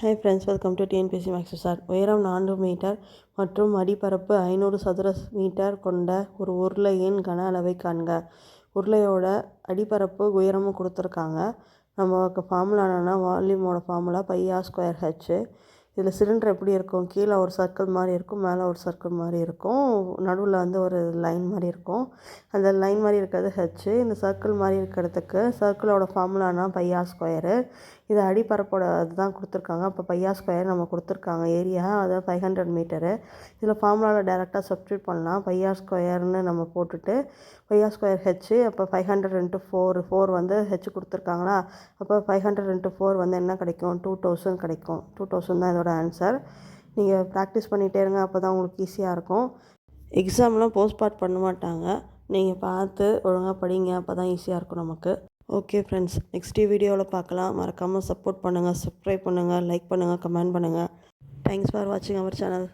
Hi friends welcome to TNPC maths sir உயரம் நான்கு metre மற்றும் அடிப்பரப்பு ஐநூறு சதுர மீட்டர் கொண்ட ஒரு உருளையின் கன அளவை காண்க. உருளையோட அடிப்பரப்பு உயரமும் கொடுத்துருக்காங்க. நமக்கு ஃபார்முலா என்னென்னா வால்யூமோட ஃபார்முலா பையா ஸ்கொயர் ஹெச்சு இதில் சிலிண்டர் எப்படி இருக்கும்? கீழே ஒரு சர்க்கிள் மாதிரி இருக்கும் மேலே ஒரு சர்க்கிள் மாதிரி இருக்கும். நடுவில் வந்து ஒரு லைன் மாதிரி இருக்கும். அந்த லைன் மாதிரி இருக்கிறது ஹெச்சு இந்த சர்க்கிள் மாதிரி இருக்கிறதுக்கு சர்க்கிளோட ஃபார்முலானா பையா ஸ்கொயரு இது அடிப்பரப்போட இதுதான் கொடுத்துருக்காங்க. அப்போ பையா ஸ்கொயர் நம்ம கொடுத்துருக்காங்க ஏரியா. அதாவது ஃபைவ் ஹண்ட்ரட் மீட்டரு இதில் ஃபார்முலாவில் டேரெக்டாக சப்ஸ்டியூட் பண்ணலாம். பையா ஸ்கொயர்னு நம்ம போட்டுட்டு பையா ஸ்கொயர் ஹெச்சு அப்போ five hundred into four four வந்து ஹெச் கொடுத்துருக்காங்களா? அப்போ ஃபைவ் ஹண்ட்ரட் இன்ட்டு ஃபோர் வந்து என்ன கிடைக்கும்? டூ தௌசண்ட் கிடைக்கும். டூ தௌசண்ட் தான் இதோட ஆன்சர் நீங்கள் ப்ராக்டிஸ் பண்ணிகிட்டே இருங்க அப்போ தான் உங்களுக்கு ஈஸியாக இருக்கும். எக்ஸாம்லாம் போஸ்ட் பார்ட் பண்ண மாட்டாங்க. நீங்கள் பார்த்து ஒழுங்காக படிங்க அப்போ தான் ஈஸியாக இருக்கும் நமக்கு. ஓகே ஃப்ரெண்ட்ஸ் நெக்ஸ்ட் வீடியோவில் பார்க்கலாம். மறக்காமல் சப்போர்ட் பண்ணுங்கள் சப்ஸ்கிரைப் பண்ணுங்கள் லைக் பண்ணுங்கள் கமெண்ட் பண்ணுங்கள் தேங்க்ஸ் ஃபார் வாட்சிங் அவர் சேனல்